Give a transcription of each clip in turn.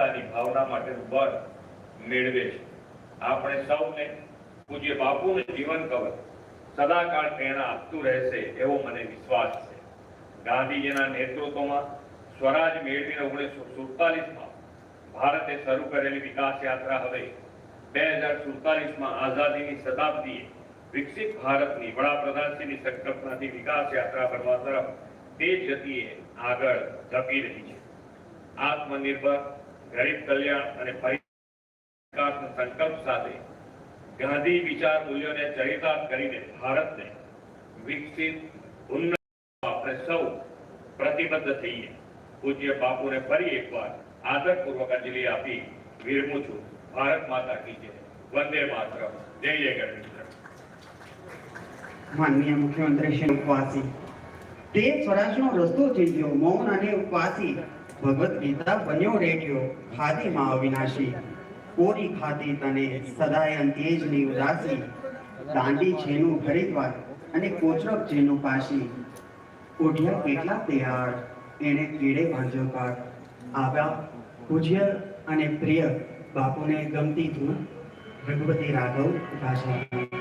એકતાની ભાવના માટેનું બળ મેળવે છે. આપણે સૌને પૂજ્ય બાપુનું જીવન કવચ સદાકાળ પ્રેરણા આપતું રહેશે એવો મને વિશ્વાસ છે. ગાંધીજીના નેતૃત્વમાં સ્વરાજ મેળવીને ઓગણીસો સુડતાલીસમાં ભારતે શરૂ કરેલી વિકાસ યાત્રા હવે બે હજાર સુડતાલીસમાં આઝાદીની શતાબ્દીએ વિકસિત ભારતની વડાપ્રધાનશ્રીની સંકલ્પનાથી વિકાસ યાત્રા કરવા તરફ તે ગતિએ આગળ ધપી રહી છે. આત્મનિર્ભર ગરીબ કલ્યાણ અને વિકાસના સંકલ્પ સાથે ગાંધી વિચાર મૂલ્યોને ચરિતાર્થ કરીને ભારતને વિકસિત આપણે સૌ પ્રતિબદ્ધ થઈએ. પૂજ્ય બાપુને ફરી એકવાર આદરપૂર્વક અંજલિ આપી વિરમું છું. ભારત માતા કી જય. વંદે માત્ર જય જય માનનીય મુખ્યમંત્રી શ્રી ઉપવાસી. તે સ્વરાજનો રસ્તો થઈ ગયો. મૌન અને ઉપવાસી. ભગવદ્ ગીતા બન્યો રેડિયો ખાદીમાં અવિનાશી. કોરી ખાતી તને સદાય અંતેજની ઉદાસી. દાંડી છેનું હરિદ્વાર અને કોચરક જેનું પાશી ઓઢિયા કેટલા તૈયાર એને કીડે ભાંજો કાઢ આવ્યા પૂજ્ય અને પ્રિય બાપુને ગમતી ધૂન, રઘુપતિ રાઘવ ભાષા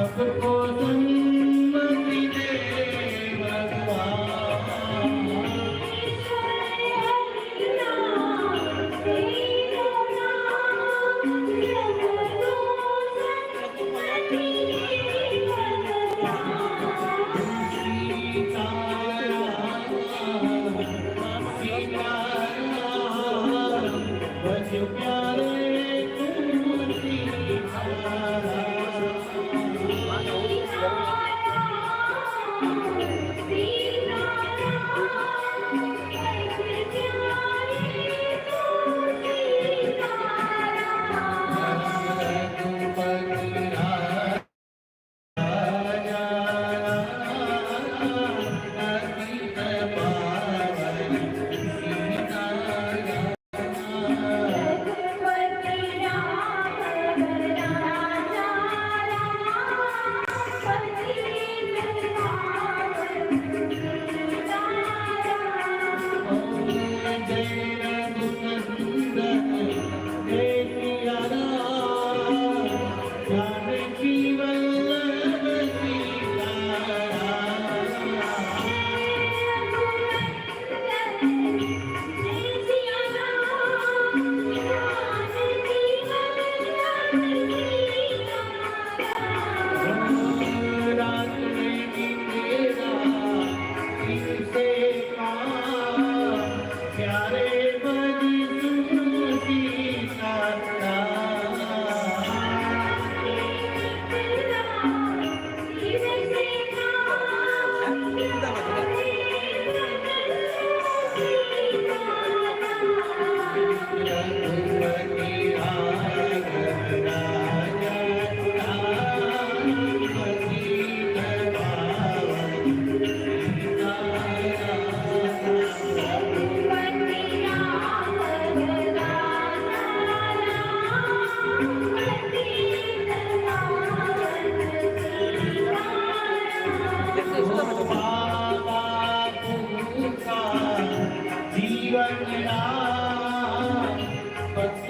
of the poison.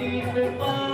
Thank you.